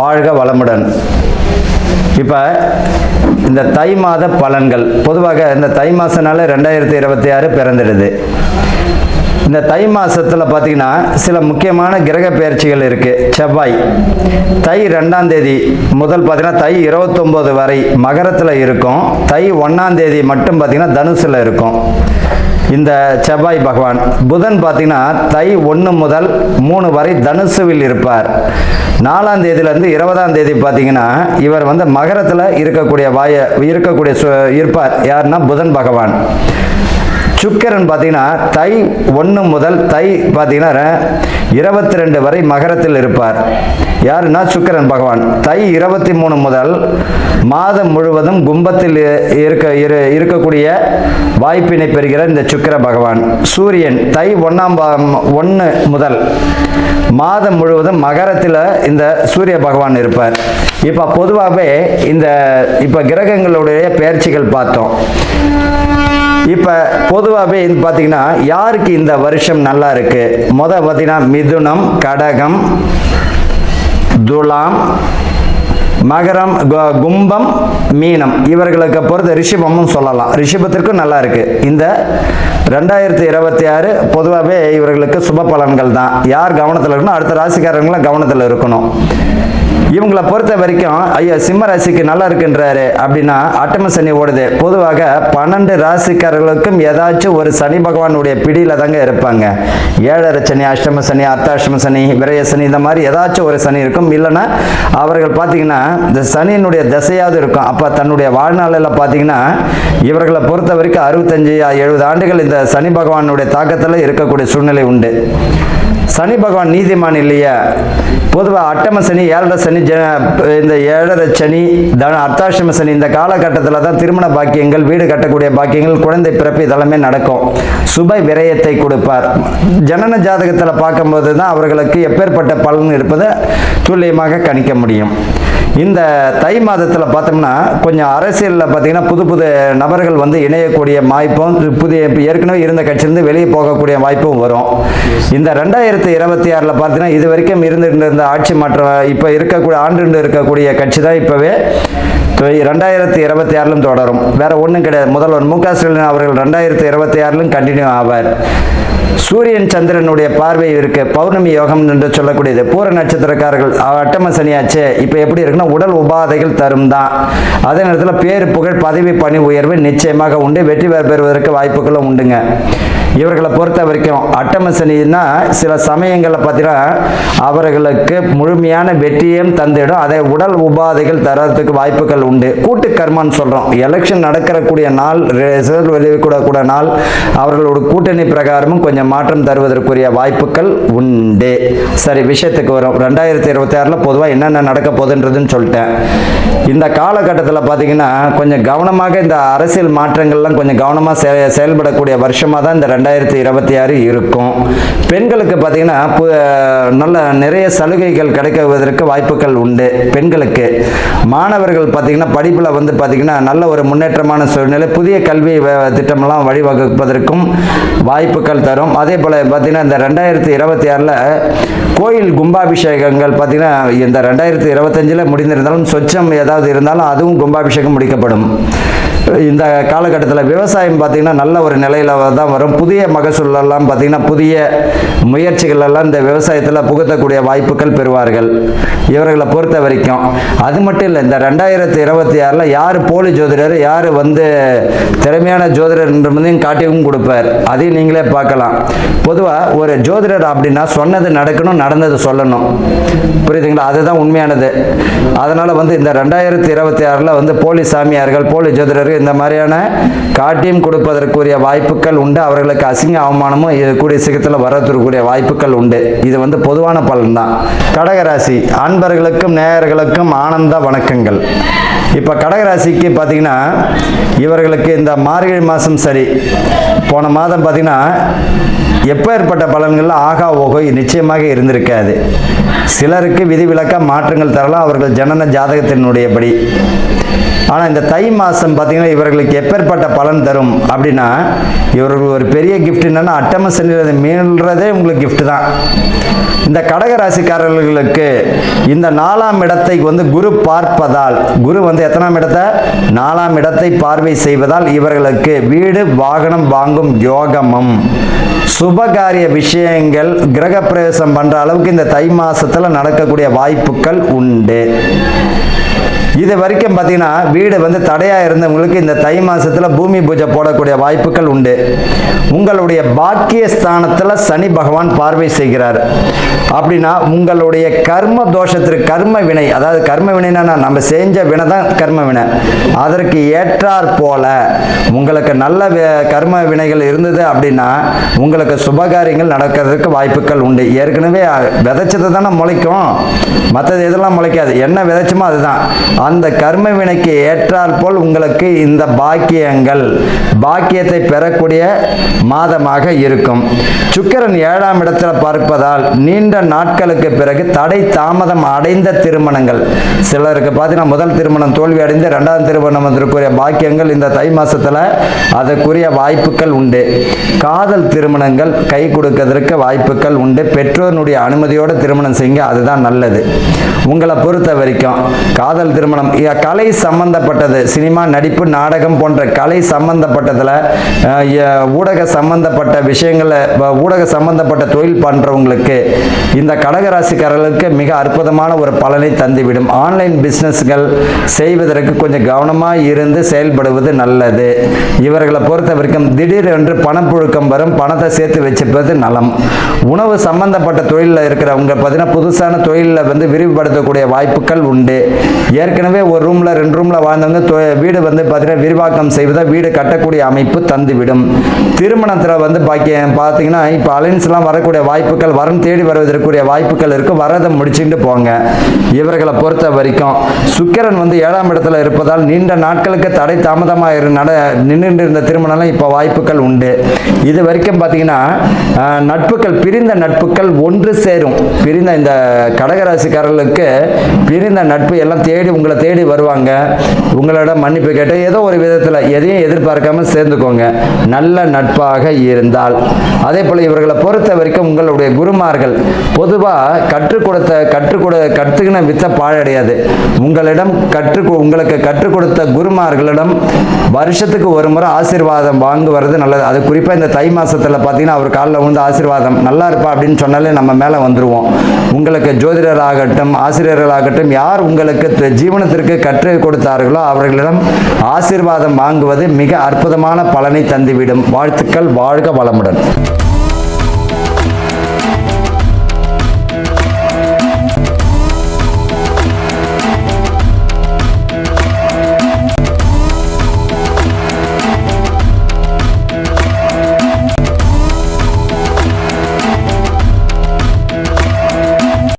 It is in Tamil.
வாழ்க வளமுடன். இப்போ இந்த தை மாத பலன்கள். பொதுவாக இந்த தை மாதனால ரெண்டாயிரத்தி இருபத்தி ஆறு பிறந்துடுது. இந்த தை மாதத்தில் பார்த்தீங்கன்னா சில முக்கியமான கிரக பயிற்சிகள் இருக்குது செவ்வாய். தை ரெண்டாம் தேதி முதல் பார்த்தீங்கன்னா தை இருபத்தொம்போது வரை மகரத்தில் இருக்கும். தை ஒன்றாம் தேதி மட்டும் பார்த்தீங்கன்னா தனுசில் இருக்கும். இந்த செவ்வாய் பகவான் புதன் பார்த்தீங்கன்னா தை ஒன்று முதல் மூணு வரை தனுசுவில் இருப்பார். நாலாம் தேதியிலேருந்து இருபதாம் தேதி பார்த்தீங்கன்னா இவர் வந்து மகரத்தில் இருக்கக்கூடிய வாய இருக்கக்கூடிய சு- இருப்பார். யாருன்னா புதன் பகவான். சுக்கிரன் பார்த்தீங்கன்னா தை ஒன்று முதல் தை பார்த்தீங்கன்னா இருபத்தி ரெண்டு வரை மகரத்தில் இருப்பார். யாருன்னா சுக்கிரன் பகவான். தை இருபத்தி மூணு முதல் மாதம் முழுவதும் கும்பத்தில் இருக்க இரு இருக்கக்கூடிய வாய்ப்பினை பெறுகிற இந்த சுக்கிர பகவான். சூரியன் தை ஒன்றாம் ஒன்று முதல் மாதம் முழுவதும் மகரத்தில் இந்த சூரிய பகவான் இருப்பார். இப்போ பொதுவாகவே இந்த இப்போ கிரகங்களுடைய பெயர்ச்சிகள் பார்த்தோம். இப்போ பொதுவாகவே இது பார்த்தீங்கன்னா யாருக்கு இந்த வருஷம் நல்லா இருக்கு? முத பார்த்தீங்கன்னா மிதுனம் கடகம் துலாம் மகரம் கும்பம் மீனம். இவர்களுக்கு பொறுத்த ரிஷபமும் சொல்லலாம். ரிஷபத்திற்கும் நல்லா இருக்கு. இந்த ரெண்டாயிரத்தி இருபத்தி ஆறு பொதுவாகவே இவர்களுக்கு சுப பலன்கள் தான். யார் கவனத்தில் இருக்கணும்? அடுத்த ராசிக்காரங்களும் கவனத்தில் இருக்கணும். இவங்களை பொறுத்த வரைக்கும் ஐயா சிம்ம ராசிக்கு நல்லா இருக்குன்றாரு அப்படின்னா அட்டம சனி ஓடுது. பொதுவாக பன்னெண்டு ராசிக்காரர்களுக்கும் ஏதாச்சும் ஒரு சனி பகவானுடைய பிடியில் தாங்க இருப்பாங்க. ஏழரை சனி அஷ்டம சனி அர்த்தாஷ்டம சனி விரய சனி இந்த மாதிரி ஏதாச்சும் ஒரு சனி இருக்கும். இல்லைன்னா அவர்கள் பார்த்தீங்கன்னா இந்த சனியினுடைய திசையாவது இருக்கும். அப்போ தன்னுடைய வாழ்நாளில் பார்த்தீங்கன்னா இவர்களை பொறுத்த வரைக்கும் அறுபத்தஞ்சு எழுபது ஆண்டுகள் இந்த சனி பகவானுடைய தாக்கத்தில் இருக்கக்கூடிய சூழ்நிலை உண்டு. சனி பகவான் நீதிமான் இல்லையா பொதுவாக அட்டம சனி ஏழரை சனி ஜ இந்த ஏழரை சனி தன அர்த்தாஷ்டம சனி இந்த காலகட்டத்தில் தான் திருமண பாக்கியங்கள் வீடு கட்டக்கூடிய பாக்கியங்கள் குழந்தை பிறப்பு இதெல்லாமே நடக்கும். சுப விரயத்தை கொடுப்பார். ஜனன ஜாதகத்தில் பார்க்கும்போது தான் அவர்களுக்கு எப்பேற்பட்ட பலன் இருப்பதை துல்லியமாக கணிக்க முடியும். இந்த தை மாதத்தில் பார்த்தோம்னா கொஞ்சம் அரசியலில் பார்த்தீங்கன்னா புது புது நபர்கள் வந்து இணையக்கூடிய வாய்ப்பும் புதிய இப்போ ஏற்கனவே இருந்த கட்சியிலிருந்து வெளியே போகக்கூடிய வாய்ப்பும் வரும். இந்த ரெண்டாயிரத்தி இருபத்தி ஆறில் பார்த்தீங்கன்னா இது வரைக்கும் இருந்துகிட்டு இருந்த ஆட்சி மாற்றம் இப்போ இருக்கக்கூடிய ஆண்டு இருக்கக்கூடிய கட்சி தான் இப்போவே ரெண்டாயிரத்தி இருபத்தி ஆறிலும் தொடரும். வேற ஒன்றும் கிடையாது. முதல்வர் மு க ஸ்டாலின் அவர்கள் ரெண்டாயிரத்தி இருபத்தி ஆறிலும் கண்டினியூ ஆவார். சூரியன் சந்திரனுடைய பார்வை இருக்கு. பௌர்ணமி யோகம் என்று சொல்லக்கூடியது. பூர நட்சத்திரக்காரர்கள் அட்டம சனியாச்சு இப்போ எப்படி இருக்குன்னா உடல் உபாதைகள் தரும் தான். அதே நேரத்தில் பேர் புகழ் பதவி பணி உயர்வு நிச்சயமாக உண்டு. வெற்றி பெற பெறுவதற்கு வாய்ப்புகளும் உண்டுங்க. இவர்களை பொறுத்த வரைக்கும் அட்டம சனின்னா சில சமயங்களில் பார்த்தீங்கன்னா அவர்களுக்கு முழுமையான வெற்றியும் தந்துடும் அதை உடல் உபாதைகள் தரத்துக்கு வாய்ப்புகள் உண்டு. கூட்டு கர்மான்னு சொல்கிறோம் எலெக்ஷன் நடக்கிறக்கூடிய நாள் ரிசல்ட் வெளியிடக்கூட நாள் அவர்களோட கூட்டணி பிரகாரமும் கொஞ்சம் மாற்றம் தருவதற்குரிய வாய்ப்புகள் உண்டு. சரி விஷயத்துக்கு வரும். ரெண்டாயிரத்தி இருபத்தி ஆறில் பொதுவாக என்னென்ன நடக்க போகுதுன்றதுன்னு சொல்லிட்டேன். இந்த காலகட்டத்தில் பார்த்தீங்கன்னா கொஞ்சம் கவனமாக இந்த அரசியல் மாற்றங்கள்லாம் கொஞ்சம் கவனமாக செ செயல்படக்கூடிய வருஷமாக தான் இந்த ரெண்டாயிரத்தி இருபத்தி ஆறு இருக்கும். பெண்களுக்கு பார்த்தீங்கன்னா பு- நல்ல நிறைய சலுகைகள் கிடைக்குவதற்கு வாய்ப்புகள் உண்டு பெண்களுக்கு. மாணவர்கள் பார்த்தீங்கன்னா படிப்பில் வந்து பார்த்தீங்கன்னா நல்ல ஒரு முன்னேற்றமான சூழ்நிலை புதிய கல்வி வ- திட்டமெல்லாம் வழிவகுப்பதற்கும் வாய்ப்புகள் தரும். அதே போல் பார்த்தீங்கன்னா இந்த ரெண்டாயிரத்தி இருபத்தி ஆறில் கோயில் கும்பாபிஷேகங்கள் பார்த்தீங்கன்னா இந்த ரெண்டாயிரத்தி இருபத்தஞ்சில் முடிந்திருந்தாலும் சொச்சம் ஏதாவது இருந்தாலும் அதுவும் கும்பாபிஷேகம் முடிக்கப்படும். இந்த காலகட்டத்தில் விவசாயம் பார்த்தீங்கன்னா நல்ல ஒரு நிலையில் தான் வரும். புதிய மகசூலெல்லாம் பார்த்தீங்கன்னா புதிய முயற்சிகள் எல்லாம் இந்த விவசாயத்தில் புகுத்தக்கூடிய வாய்ப்புகள் பெறுவார்கள். இவர்களை பொறுத்த வரைக்கும். அது மட்டும் இல்லை இந்த ரெண்டாயிரத்தி இருபத்தி ஆறில் யார் போலி ஜோதிடர் யார் வந்து திறமையான ஜோதிடர் என்பதையும் காட்டியும் கொடுப்பார். அதையும் நீங்களே பார்க்கலாம். பொதுவாக ஒரு ஜோதிடர் அப்படின்னா சொன்னது நடக்கணும் நடந்தது சொல்லணும். புரியுதுங்களா? அதுதான் உண்மையானது. அதனால் வந்து இந்த ரெண்டாயிரத்தி இருபத்தி ஆறில் வந்து போலி சாமியார்கள் போலி ஜோதிடர்கள் இந்த மாதிரியான காட்டியம் கொடுப்பதற்குரிய வாய்ப்புகள் உண்டு. அவர்களுக்கு அசிங்க அவமானமும் இது கூடிய சீக்கிரத்தில் வாய்ப்புகள் உண்டு. இது வந்து பொதுவான பலன் தான் கடகராசி அன்பர்களுக்கும் நேயர்களுக்கும் ஆனந்த வணக்கங்கள். இப்போ கடகராசிக்கு பார்த்தீங்கன்னா இவர்களுக்கு இந்த மார்கழி மாதம் சரி. போன மாதம் பார்த்தீங்கன்னா எப்பேற்பட்ட பலன்கள் ஆகா ஓகோ நிச்சயமாக இருந்திருக்காது. சிலருக்கு விதிவிலக்க மாற்றங்கள் தரலாம். அவர்கள் ஜனன ஜாதகத்தினுடையபடி. ஆனால் இந்த தை மாதம் பார்த்தீங்கன்னா இவர்களுக்கு எப்பேற்பட்ட பலன் தரும் அப்படின்னா இவர்கள் ஒரு பெரிய கிஃப்ட் என்னென்னா அட்டம சனிரதை மீள்றதே உங்களுக்கு கிஃப்ட் தான். இந்த கடக ராசிக்காரர்களுக்கு இந்த நாலாம் இடத்தை வந்து குரு பார்ப்பதால் குரு வந்து எத்தனாம் இடத்தை? நாலாம் இடத்தை பார்வை செய்வதால் இவர்களுக்கு வீடு வாகனம் வாங்கும் யோகமும். சுபகாரிய விஷயங்கள் கிரகப்பிரவேசம் பண்ணுற அளவுக்கு இந்த தை மாதத்தில் நடக்கக்கூடிய வாய்ப்புகள் உண்டு. இது வரைக்கும் பார்த்தீங்கன்னா வீடு வந்து தடையாக இருந்தவங்களுக்கு இந்த தை மாதத்தில் பூமி பூஜை போடக்கூடிய வாய்ப்புகள் உண்டு. உங்களுடைய பாக்கிய ஸ்தானத்தில் சனி பகவான் பார்வை செய்கிறார். அப்படின்னா உங்களுடைய கர்ம தோஷத்திற்கு கர்ம வினை அதாவது கர்ம வினைனா நம்ம செஞ்ச வினை தான் கர்ம வினை. அதற்கு ஏற்றார் போல உங்களுக்கு நல்ல கர்ம வினைகள் இருந்தது அப்படின்னா உங்களுக்கு சுபகாரியங்கள் நடக்கிறதுக்கு வாய்ப்புகள் உண்டு. ஏற்கனவே விதைச்சது தானே முளைக்கும். மற்றது எதெல்லாம் முளைக்காது. என்ன விதைச்சுமோ அதுதான். அந்த கர்ம வினைக்கு ஏற்றாற் போல் உங்களுக்கு இந்த பாக்கியங்கள் பாக்கியத்தை பெறக்கூடிய மாதமாக இருக்கும். சுக்கிரன் ஏழாம் இடத்துல பார்ப்பதால் நீண்ட நாட்களுக்கு பிறகு தடை தாமதம் அடைந்த திருமணங்கள். சிலருக்கு பார்த்தீங்கன்னா முதல் திருமணம் தோல்வி அடைந்து ரெண்டாவது திருமணம் வந்திருக்கிற பாக்கியங்கள் இந்த தை மாசத்துல அதற்குரிய வாய்ப்புகள் உண்டு. காதல் திருமணங்கள் கை கொடுக்கறதற்கு வாய்ப்புகள் உண்டு. பெற்றோருடைய அனுமதியோட திருமணம் செய்யுங்க அதுதான் நல்லது. உங்களை பொறுத்த வரைக்கும் காதல் திருமணம் திருமணம். கலை சம்பந்தப்பட்டது. சினிமா நடிப்பு நாடகம் போன்ற கலை சம்பந்தப்பட்டதுல ஊடக சம்பந்தப்பட்ட விஷயங்களை ஊடக சம்பந்தப்பட்ட தொழில் பண்றவங்களுக்கு இந்த கடகராசிக்காரர்களுக்கு மிக அற்புதமான ஒரு பலனை தந்துவிடும். ஆன்லைன் பிசினஸ்கள் செய்வதற்கு கொஞ்சம் கவனமாக இருந்து செயல்படுவது நல்லது. இவர்களை பொறுத்த வரைக்கும் திடீரென்று பணப்புழுக்கம் வரும். பணத்தை சேர்த்து வச்சுப்பது நலம். உணவு சம்பந்தப்பட்ட தொழிலில் இருக்கிறவங்க பார்த்தீங்கன்னா புதுசான தொழிலில் வந்து விரிவுபடுத்தக்கூடிய வாய்ப்புகள் உண்டு. ஏற்கனவே ஒரு ரூமில் ரெண்டு ரூமில் வாழ்ந்தவங்க வீடு வந்து பார்த்தீங்கன்னா விரிவாக்கம் செய்வதை வீடு கட்டக்கூடிய அமைப்பு தந்துவிடும். திருமணத்தில் வந்து பாக்கி பார்த்தீங்கன்னா இப்போ அலைன்ஸ்லாம் வரக்கூடிய வாய்ப்புகள் வரம் தேடி வருவதற்குரிய வாய்ப்புகள் இருக்கு. வரதை முடிச்சுட்டு போங்க. இவர்களை பொறுத்த வரைக்கும் சுக்கிரன் வந்து ஏழாம் இடத்துல இருப்பதால் நீண்ட நாட்களுக்கு தடை தாமதமாக இரு நட நின்று இருந்த திருமணம்லாம் இப்போ வாய்ப்புகள் உண்டு. இது வரைக்கும் பார்த்தீங்கன்னா நட்புகள் பிரிந்த நட்புகள் ஒன்று சேரும். பிரிந்த இந்த கடகராசிக்காரர்களுக்கு பிரிந்த நட்பு எல்லாம் தேடி உங்களை தேடி வருவாங்க. உங்களிடம் மன்னிப்பு கேட்டு ஏதோ ஒரு விதத்தில் எதையும் எதிர்பார்க்காம சேர்ந்துக்கோங்க. நல்ல நட்பாக இருந்தால். அதே போல் இவர்களை பொறுத்த வரைக்கும் உங்களுடைய குருமார்கள் பொதுவாக கற்றுக் கொடுத்த கற்றுக் கொடு கற்றுக்கின வித்த பாழடையாது. உங்களிடம் கற்றுக் உங்களுக்கு கற்றுக் கொடுத்த குருமார்களிடம் வருஷத்துக்கு ஒரு முறை ஆசீர்வாதம் வாங்குவது நல்லது. அது குறிப்பாக இந்த தை மாசத்துல பார்த்தீங்கன்னா அவர் காலில் வந்து ஆசீர்வாதம் நல்லா இருப்பா அப்படின்னு சொன்னாலே நம்ம மேலே வந்துருவோம். உங்களுக்கு ஜோதிடராகட்டும் ஆசிரியர்களாகட்டும் யார் உங்களுக்கு ஜீவன நிறுவனத்திற்கு கற்றுக் கொடுத்தார்களோ அவர்களிடம் ஆசீர்வாதம் வாங்குவது மிக அற்புதமான பலனை தந்துவிடும். வாழ்த்துக்கள் வாழ்க வளமுடன்.